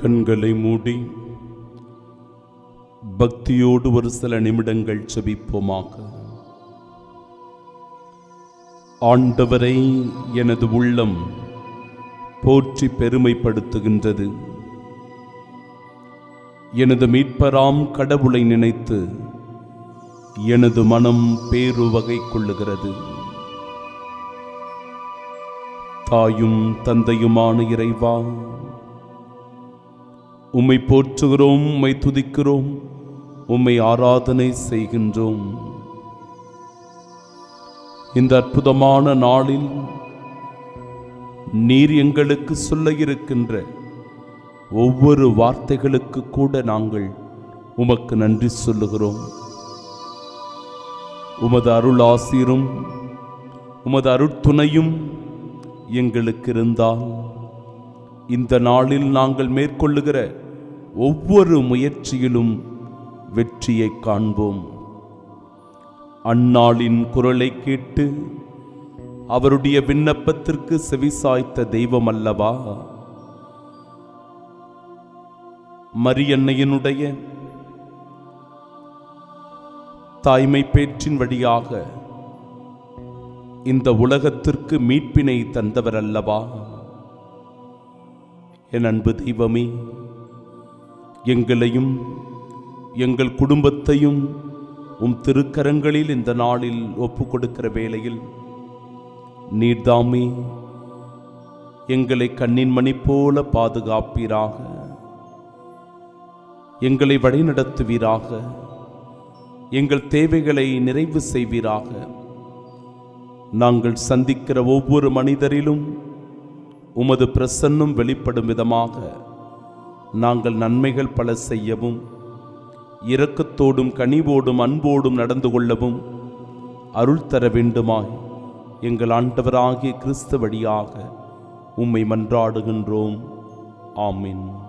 கண்களை மூடி பக்தியோடு ஒரு சில நிமிடங்கள் செபிப்போமாக ஆண்டவரை எனது உள்ளம் போற்றி பெருமைப்படுத்துகின்றது. எனது மீட்பராம் கடவுளை நினைத்து எனது மனம் பேருவகை கொள்ளுகிறது தாயும் தந்தையுமான இறைவா உம்மை போற்றுகிறோம் உம்மை துதிக்கிறோம் உம்மை ஆராதனை செய்கின்றோம். இந்த அற்புதமான நாளில் நீர் எங்களுக்கு சொல்ல இருக்கின்ற ஒவ்வொரு வார்த்தைகளுக்கு கூட நாங்கள் உமக்கு நன்றி சொல்லுகிறோம். உமது அருள் ஆசீரும் உமது அருட்துணையும் எங்களுக்கு இருந்தால் இந்த நாளில் நாங்கள் மேற்கொள்ளுகிற ஒவ்வொரு முயற்சியிலும் வெற்றியை காண்போம். அந்நாளின் குரலை கேட்டு அவருடைய விண்ணப்பத்திற்கு செவிசாய்த்த தெய்வம் அல்லவா மரியன்னையினுடைய தாய்மை பேற்றின் வழியாக இந்த உலகத்திற்கு மீட்பினை தந்தவர் அல்லவா என் அன்பு தெய்வமே எங்களையும் எங்கள் குடும்பத்தையும் உம் திருக்கரங்களில் இந்த நாளில் ஒப்பு கொடுக்கிற வேளையில் நீர்தாமே எங்களை கண்ணின் மணி போல பாதுகாப்பீராக. எங்களை வழிநடத்துவீராக. எங்கள் தேவைகளை நிறைவு செய்வீராக. நாங்கள் சந்திக்கிற ஒவ்வொரு மனிதரிலும் உமது பிரசன்னம் வெளிப்படும் விதமாக நாங்கள் நன்மைகள் பல செய்யவும் இரக்கத்தோடும் கனிவோடும் அன்போடும் நடந்து கொள்ளவும் அருள் தர வேண்டுமாய். எங்கள் ஆண்டவராகிய கிறிஸ்து வழியாக உம்மை மன்றாடுகின்றோம். ஆமின்.